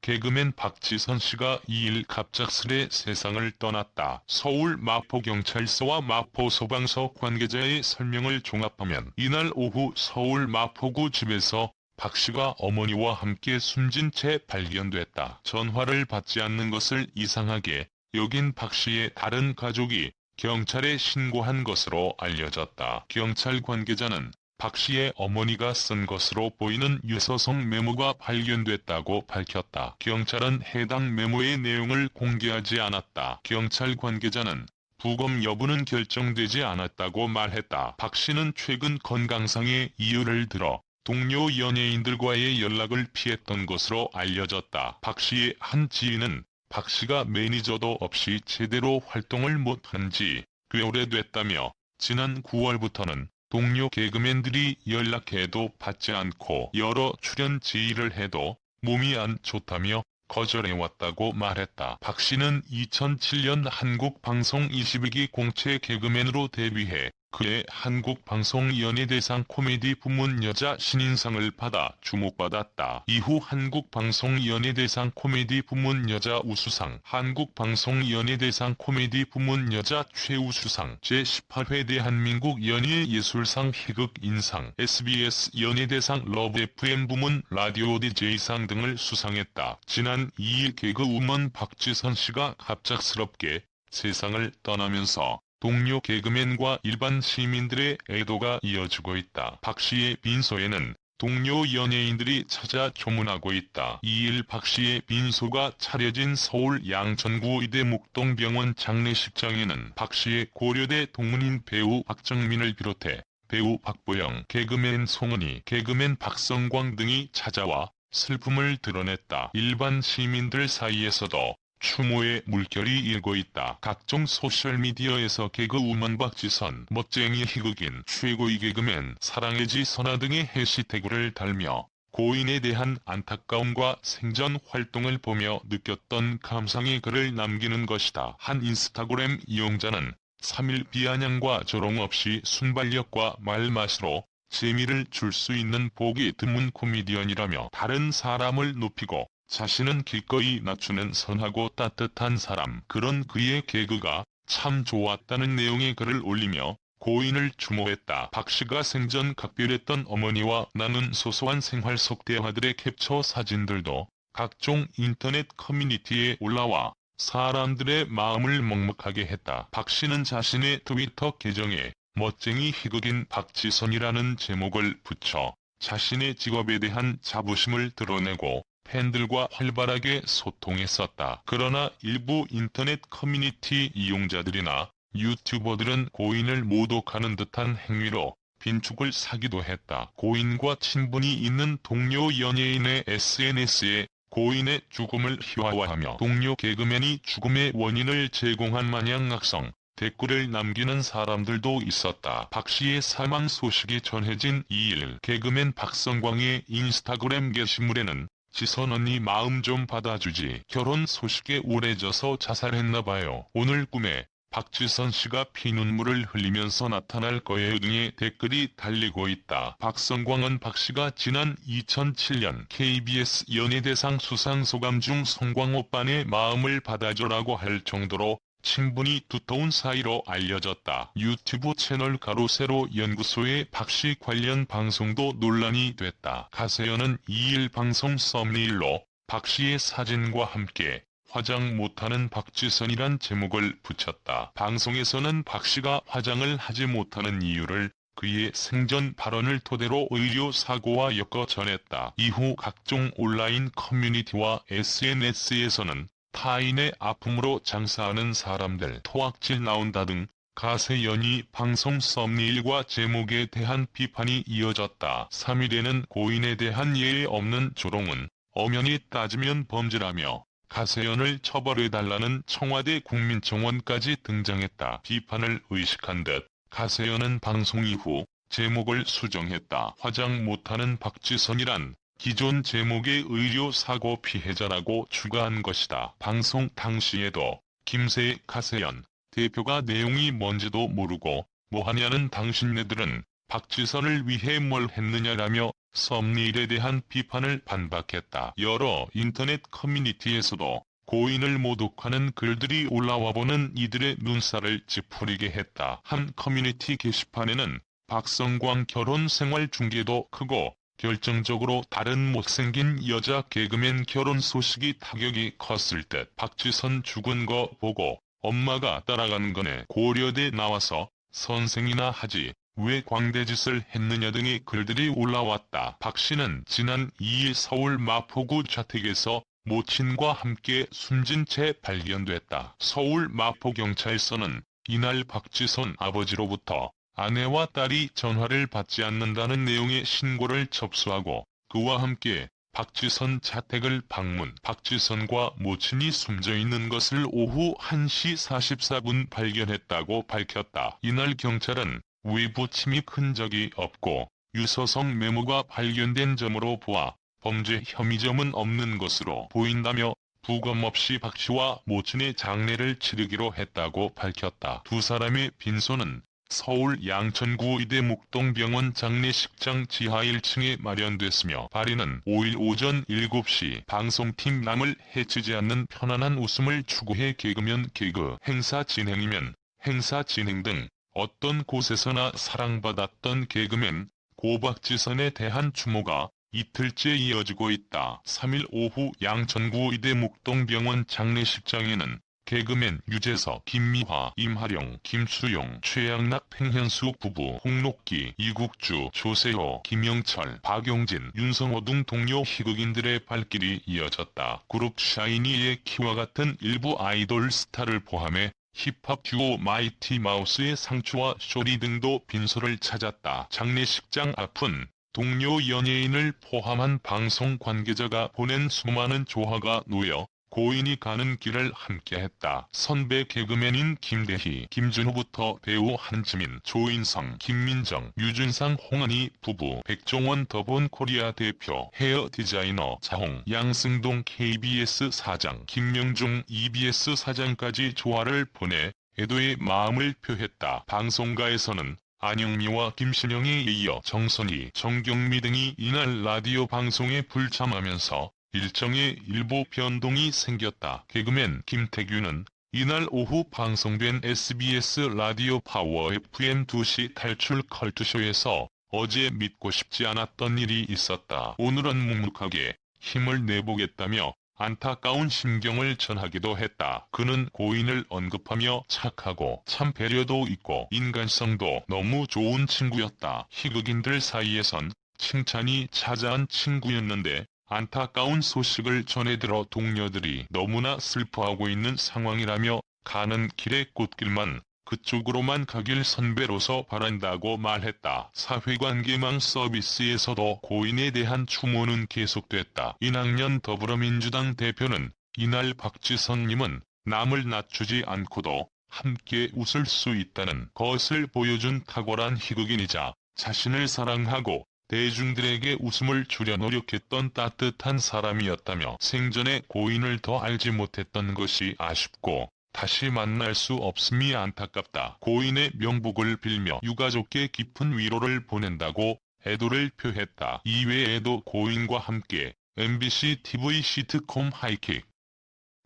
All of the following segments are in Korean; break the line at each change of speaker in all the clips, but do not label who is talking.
개그맨 박지선 씨가 2일 갑작스레 세상을 떠났다. 서울 마포경찰서와 마포소방서 관계자의 설명을 종합하면 이날 오후 서울 마포구 집에서 박 씨가 어머니와 함께 숨진 채 발견됐다. 전화를 받지 않는 것을 이상하게 여긴 박 씨의 다른 가족이 경찰에 신고한 것으로 알려졌다. 경찰 관계자는 박 씨의 어머니가 쓴 것으로 보이는 유서성 메모가 발견됐다고 밝혔다. 경찰은 해당 메모의 내용을 공개하지 않았다. 경찰 관계자는 부검 여부는 결정되지 않았다고 말했다. 박 씨는 최근 건강상의 이유를 들어 동료 연예인들과의 연락을 피했던 것으로 알려졌다. 박 씨의 한 지인은 박 씨가 매니저도 없이 제대로 활동을 못한 지 꽤 오래됐다며 지난 9월부터는 동료 개그맨들이 연락해도 받지 않고 여러 출연 제의를 해도 몸이 안 좋다며 거절해왔다고 말했다. 박 씨는 2007년 한국방송 21기 공채 개그맨으로 데뷔해 그해 한국방송연예대상 코미디 부문 여자 신인상을 받아 주목받았다. 이후 한국방송연예대상 코미디 부문 여자 우수상, 한국방송연예대상 코미디 부문 여자 최우수상, 제18회 대한민국 연예예술상 희극인상, SBS 연예대상 러브 FM 부문 라디오 DJ상 등을 수상했다. 지난 2일 개그우먼 박지선 씨가 갑작스럽게 세상을 떠나면서 동료 개그맨과 일반 시민들의 애도가 이어지고 있다. 박 씨의 빈소에는 동료 연예인들이 찾아 조문하고 있다. 2일 박 씨의 빈소가 차려진 서울 양천구 의대 목동병원 장례식장에는 박 씨의 고려대 동문인 배우 박정민을 비롯해 배우 박보영, 개그맨 송은이, 개그맨 박성광 등이 찾아와 슬픔을 드러냈다. 일반 시민들 사이에서도 추모의 물결이 일고 있다. 각종 소셜미디어에서 개그우먼 박지선, 멋쟁이 희극인, 최고의 개그맨, 사랑의 지선아 등의 해시태그를 달며 고인에 대한 안타까움과 생전 활동을 보며 느꼈던 감상의 글을 남기는 것이다. 한 인스타그램 이용자는 3일 비아냥과 조롱 없이 순발력과 말맛으로 재미를 줄 수 있는 보기 드문 코미디언이라며 다른 사람을 높이고 자신은 기꺼이 낮추는 선하고 따뜻한 사람 그런 그의 개그가 참 좋았다는 내용의 글을 올리며 고인을 추모했다. 박 씨가 생전 각별했던 어머니와 나눈 소소한 생활 속 대화들의 캡처 사진들도 각종 인터넷 커뮤니티에 올라와 사람들의 마음을 먹먹하게 했다. 박 씨는 자신의 트위터 계정에 멋쟁이 희극인 박지선이라는 제목을 붙여 자신의 직업에 대한 자부심을 드러내고 팬들과 활발하게 소통했었다. 그러나 일부 인터넷 커뮤니티 이용자들이나 유튜버들은 고인을 모독하는 듯한 행위로 빈축을 사기도 했다. 고인과 친분이 있는 동료 연예인의 SNS에 고인의 죽음을 희화화하며 동료 개그맨이 죽음의 원인을 제공한 마냥 악성 댓글을 남기는 사람들도 있었다. 박 씨의 사망 소식이 전해진 2일 개그맨 박성광의 인스타그램 게시물에는 지선 언니 마음 좀 받아주지. 결혼 소식에 우울해져서 자살했나봐요. 오늘 꿈에 박지선 씨가 피눈물을 흘리면서 나타날 거예요 등의 댓글이 달리고 있다. 박성광은 박 씨가 지난 2007년 KBS 연예대상 수상 소감 중 성광 오빠의 마음을 받아줘라고 할 정도로 친분이 두터운 사이로 알려졌다. 유튜브 채널 가로세로 연구소의 박씨 관련 방송도 논란이 됐다. 가세연은 2일 방송 썸네일로 박 씨의 사진과 함께 화장 못하는 박지선이란 제목을 붙였다. 방송에서는 박 씨가 화장을 하지 못하는 이유를 그의 생전 발언을 토대로 의료 사고와 엮어 전했다. 이후 각종 온라인 커뮤니티와 SNS에서는 타인의 아픔으로 장사하는 사람들 토악질 나온다 등 가세연이 방송 썸네일과 제목에 대한 비판이 이어졌다. 3일에는 고인에 대한 예의 없는 조롱은 엄연히 따지면 범죄라며 가세연을 처벌해달라는 청와대 국민청원까지 등장했다. 비판을 의식한 듯 가세연은 방송 이후 제목을 수정했다. 화장 못하는 박지선이란 기존 제목의 의료사고 피해자라고 추가한 것이다. 방송 당시에도 김세 가세연 대표가 내용이 뭔지도 모르고 뭐하냐는 당신네들은 박지선을 위해 뭘 했느냐라며 썸네일에 대한 비판을 반박했다. 여러 인터넷 커뮤니티에서도 고인을 모독하는 글들이 올라와 보는 이들의 눈살을 찌푸리게 했다. 한 커뮤니티 게시판에는 박성광 결혼 생활 중계도 크고 결정적으로 다른 못생긴 여자 개그맨 결혼 소식이 타격이 컸을 듯 박지선 죽은 거 보고 엄마가 따라간 거네 고려대 나와서 선생이나 하지 왜 광대짓을 했느냐 등의 글들이 올라왔다. 박 씨는 지난 2일 서울 마포구 자택에서 모친과 함께 숨진 채 발견됐다. 서울 마포경찰서는 이날 박지선 아버지로부터 아내와 딸이 전화를 받지 않는다는 내용의 신고를 접수하고 그와 함께 박지선 자택을 방문 박지선과 모친이 숨져 있는 것을 오후 1시 44분 발견했다고 밝혔다. 이날 경찰은 외부 침입 흔적이 없고 유서성 메모가 발견된 점으로 보아 범죄 혐의점은 없는 것으로 보인다며 부검 없이 박 씨와 모친의 장례를 치르기로 했다고 밝혔다. 두 사람의 빈소는 서울 양천구 의대 묵동병원 장례식장 지하 1층에 마련됐으며 발인은 5일 오전 7시 방송팀 남을 해치지 않는 편안한 웃음을 추구해 개그면 개그 행사 진행이면 행사 진행 등 어떤 곳에서나 사랑받았던 개그맨 고박지선에 대한 추모가 이틀째 이어지고 있다. 3일 오후 양천구 의대 묵동병원 장례식장에는 개그맨 유재석, 김미화, 임하령, 김수용, 최양락, 팽현수 부부, 홍록기, 이국주, 조세호, 김영철, 박용진, 윤성호 등 동료 희극인들의 발길이 이어졌다. 그룹 샤이니의 키와 같은 일부 아이돌 스타를 포함해 힙합 듀오 마이티 마우스의 상추와 쇼리 등도 빈소를 찾았다. 장례식장 앞은 동료 연예인을 포함한 방송 관계자가 보낸 수많은 조화가 놓여 고인이 가는 길을 함께했다. 선배 개그맨인 김대희, 김준호부터 배우 한지민, 조인성, 김민정, 유준상, 홍은희 부부, 백종원 더본 코리아 대표, 헤어 디자이너 자홍, 양승동 KBS 사장, 김명중 EBS 사장까지 조화를 보내 애도의 마음을 표했다. 방송가에서는 안영미와 김신영에 이어 정선희, 정경미 등이 이날 라디오 방송에 불참하면서 일정의 일부 변동이 생겼다. 개그맨 김태규는 이날 오후 방송된 SBS 라디오 파워 FM 2시 탈출 컬투쇼에서 어제 믿고 싶지 않았던 일이 있었다. 오늘은 묵묵하게 힘을 내보겠다며 안타까운 심경을 전하기도 했다. 그는 고인을 언급하며 착하고 참 배려도 있고 인간성도 너무 좋은 친구였다. 희극인들 사이에선 칭찬이 자자한 친구였는데 안타까운 소식을 전해들어 동료들이 너무나 슬퍼하고 있는 상황이라며 가는 길의 꽃길만 그쪽으로만 가길 선배로서 바란다고 말했다. 사회관계망 서비스에서도 고인에 대한 추모는 계속됐다. 이낙연 더불어민주당 대표는 이날 박지선님은 남을 낮추지 않고도 함께 웃을 수 있다는 것을 보여준 탁월한 희극인이자 자신을 사랑하고 대중들에게 웃음을 주려 노력했던 따뜻한 사람이었다며 생전에 고인을 더 알지 못했던 것이 아쉽고 다시 만날 수 없음이 안타깝다. 고인의 명복을 빌며 유가족께 깊은 위로를 보낸다고 애도를 표했다. 이외에도 고인과 함께 MBC TV 시트콤 하이킥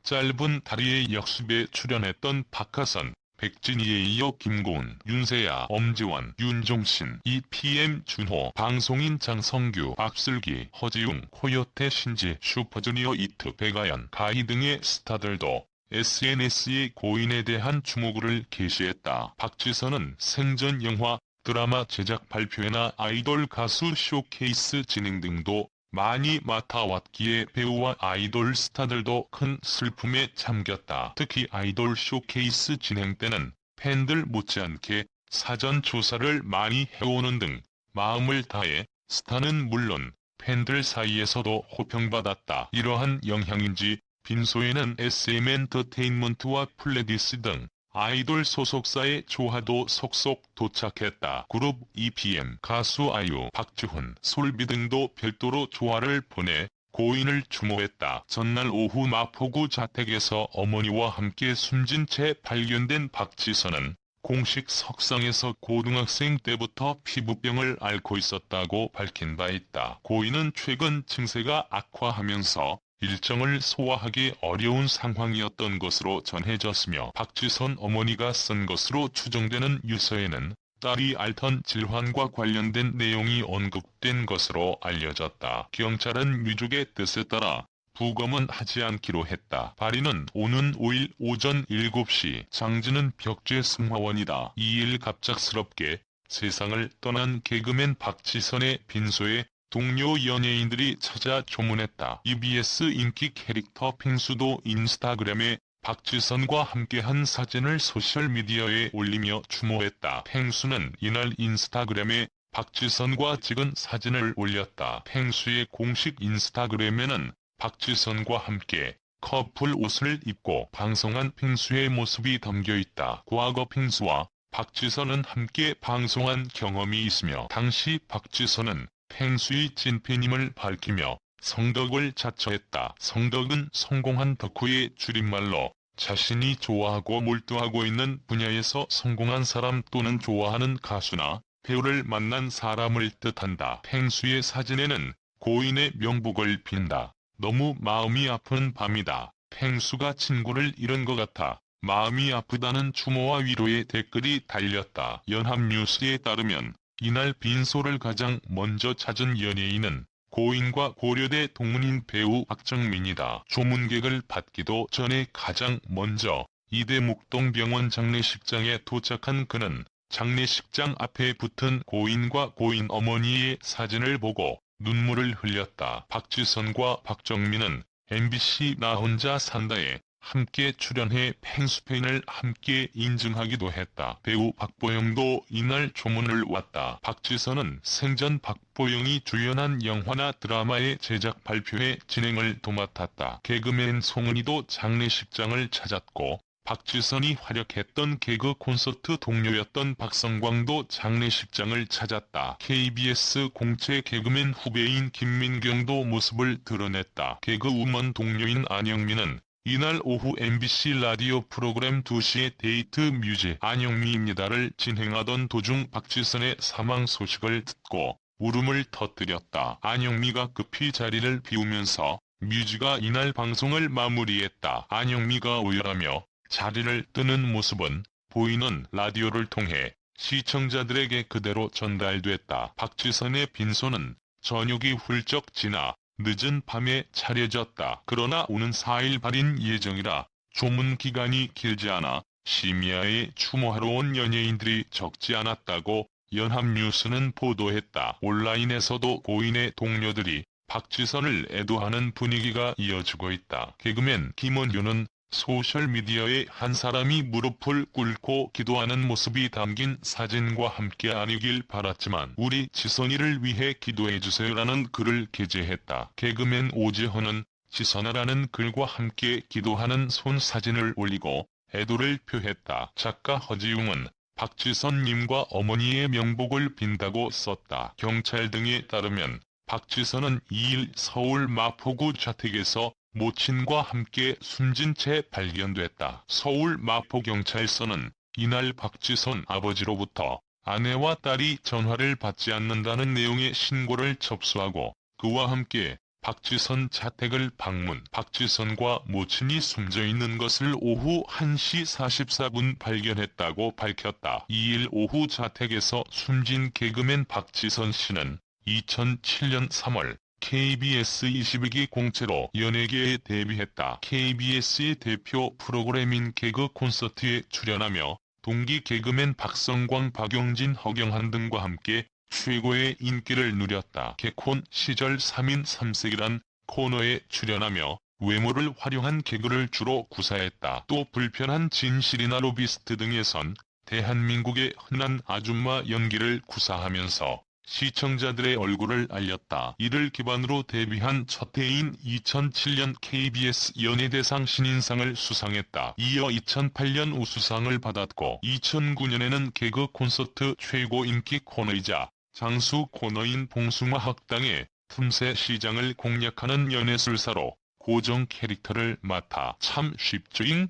짧은 다리의 역습에 출연했던 박하선, 백진희에 이어 김고은, 윤세아, 엄지원, 윤종신, EPM 준호, 방송인 장성규, 박슬기, 허지웅, 코요태 신지, 슈퍼주니어 이트, 백아연, 가희 등의 스타들도 SNS에 고인에 대한 추모글을 게시했다. 박지선은 생전 영화, 드라마 제작 발표회나 아이돌 가수 쇼케이스 진행 등도 많이 맡아왔기에 배우와 아이돌 스타들도 큰 슬픔에 잠겼다. 특히 아이돌 쇼케이스 진행 때는 팬들 못지않게 사전 조사를 많이 해오는 등 마음을 다해 스타는 물론 팬들 사이에서도 호평받았다. 이러한 영향인지 빈소에는 SM 엔터테인먼트와 플레디스 등 아이돌 소속사의 조화도 속속 도착했다. 그룹 EPM, 가수 아이유, 박주훈, 솔비 등도 별도로 조화를 보내 고인을 추모했다. 전날 오후 마포구 자택에서 어머니와 함께 숨진 채 발견된 박지선은 공식 석상에서 고등학생 때부터 피부병을 앓고 있었다고 밝힌 바 있다. 고인은 최근 증세가 악화하면서 일정을 소화하기 어려운 상황이었던 것으로 전해졌으며 박지선 어머니가 쓴 것으로 추정되는 유서에는 딸이 앓던 질환과 관련된 내용이 언급된 것으로 알려졌다. 경찰은 유족의 뜻에 따라 부검은 하지 않기로 했다. 발인은 오는 5일 오전 7시 장지는 벽제 승화원이다. 2일 갑작스럽게 세상을 떠난 개그맨 박지선의 빈소에 동료 연예인들이 찾아 조문했다. EBS 인기 캐릭터 펭수도 인스타그램에 박지선과 함께한 사진을 소셜미디어에 올리며 추모했다. 펭수는 이날 인스타그램에 박지선과 찍은 사진을 올렸다. 펭수의 공식 인스타그램에는 박지선과 함께 커플 옷을 입고 방송한 펭수의 모습이 담겨 있다. 과거 펭수와 박지선은 함께 방송한 경험이 있으며 당시 박지선은 펭수의 찐팬임을 밝히며 성덕을 자처했다. 성덕은 성공한 덕후의 줄임말로 자신이 좋아하고 몰두하고 있는 분야에서 성공한 사람 또는 좋아하는 가수나 배우를 만난 사람을 뜻한다. 펭수의 사진에는 고인의 명복을 빈다. 너무 마음이 아픈 밤이다. 펭수가 친구를 잃은 것 같아 마음이 아프다는 추모와 위로의 댓글이 달렸다. 연합뉴스에 따르면 이날 빈소를 가장 먼저 찾은 연예인은 고인과 고려대 동문인 배우 박정민이다. 조문객을 받기도 전에 가장 먼저 이대 목동병원 장례식장에 도착한 그는 장례식장 앞에 붙은 고인과 고인 어머니의 사진을 보고 눈물을 흘렸다. 박지선과 박정민은 MBC 나 혼자 산다에 함께 출연해 팬수팬을 함께 인증하기도 했다. 배우 박보영도 이날 조문을 왔다. 박지선은 생전 박보영이 주연한 영화나 드라마의 제작 발표회 진행을 도맡았다. 개그맨 송은이도 장례식장을 찾았고 박지선이 활약했던 개그 콘서트 동료였던 박성광도 장례식장을 찾았다. KBS 공채 개그맨 후배인 김민경도 모습을 드러냈다. 개그우먼 동료인 안영민은 이날 오후 MBC 라디오 프로그램 2시의 데이트 뮤직 안영미입니다를 진행하던 도중 박지선의 사망 소식을 듣고 울음을 터뜨렸다. 안영미가 급히 자리를 비우면서 뮤지가 이날 방송을 마무리했다. 안영미가 오열하며 자리를 뜨는 모습은 보이는 라디오를 통해 시청자들에게 그대로 전달됐다. 박지선의 빈소는 저녁이 훌쩍 지나 늦은 밤에 차려졌다. 그러나 오는 4일 발인 예정이라 조문 기간이 길지 않아 심야에 추모하러 온 연예인들이 적지 않았다고 연합뉴스는 보도했다. 온라인에서도 고인의 동료들이 박지선을 애도하는 분위기가 이어지고 있다. 개그맨 김원효는 소셜미디어에 한 사람이 무릎을 꿇고 기도하는 모습이 담긴 사진과 함께 아니길 바랐지만 우리 지선이를 위해 기도해주세요라는 글을 게재했다. 개그맨 오지헌은 지선아라는 글과 함께 기도하는 손 사진을 올리고 애도를 표했다. 작가 허지웅은 박지선님과 어머니의 명복을 빈다고 썼다. 경찰 등에 따르면 박지선은 2일 서울 마포구 자택에서 모친과 함께 숨진 채 발견됐다. 서울 마포경찰서는 이날 박지선 아버지로부터 아내와 딸이 전화를 받지 않는다는 내용의 신고를 접수하고 그와 함께 박지선 자택을 방문 박지선과 모친이 숨져 있는 것을 오후 1시 44분 발견했다고 밝혔다. 2일 오후 자택에서 숨진 개그맨 박지선 씨는 2007년 3월 KBS 21기 공채로 연예계에 데뷔했다. KBS의 대표 프로그램인 개그 콘서트에 출연하며 동기 개그맨 박성광, 박용진, 허경한 등과 함께 최고의 인기를 누렸다. 개콘 시절 3인 3색이란 코너에 출연하며 외모를 활용한 개그를 주로 구사했다. 또 불편한 진실이나 로비스트 등에선 대한민국의 흔한 아줌마 연기를 구사하면서 시청자들의 얼굴을 알렸다. 이를 기반으로 데뷔한 첫 해인 2007년 KBS 연예대상 신인상을 수상했다. 이어 2008년 우수상을 받았고 2009년에는 개그 콘서트 최고 인기 코너이자 장수 코너인 봉숭아 학당의 틈새 시장을 공략하는 연예술사로 고정 캐릭터를 맡아 참 쉽죠잉?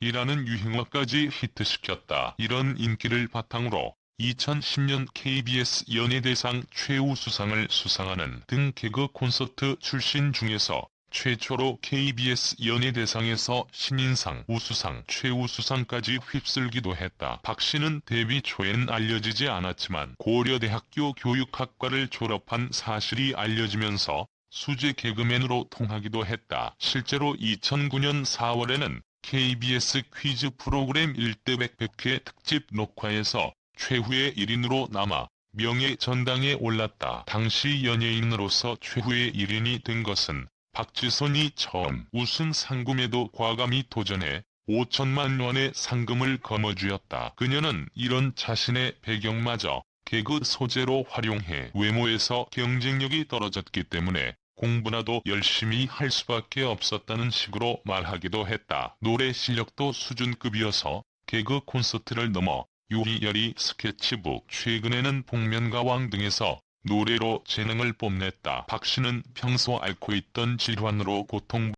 이라는 유행어까지 히트시켰다. 이런 인기를 바탕으로 2010년 KBS 연예대상 최우수상을 수상하는 등 개그 콘서트 출신 중에서 최초로 KBS 연예대상에서 신인상, 우수상, 최우수상까지 휩쓸기도 했다. 박 씨는 데뷔 초에는 알려지지 않았지만 고려대학교 교육학과를 졸업한 사실이 알려지면서 수제 개그맨으로 통하기도 했다. 실제로 2009년 4월에는 KBS 퀴즈 프로그램 1대 100회 특집 녹화에서 최후의 1인으로 남아 명예 전당에 올랐다. 당시 연예인으로서 최후의 1인이 된 것은 박지선이 처음 우승 상금에도 과감히 도전해 5천만 원의 상금을 거머쥐었다. 그녀는 이런 자신의 배경마저 개그 소재로 활용해 외모에서 경쟁력이 떨어졌기 때문에 공부나도 열심히 할 수밖에 없었다는 식으로 말하기도 했다. 노래 실력도 수준급이어서 개그 콘서트를 넘어 요리열이 스케치북 최근에는 복면가왕 등에서 노래로 재능을 뽐냈다. 박 씨는 평소 앓고 있던 질환으로 고통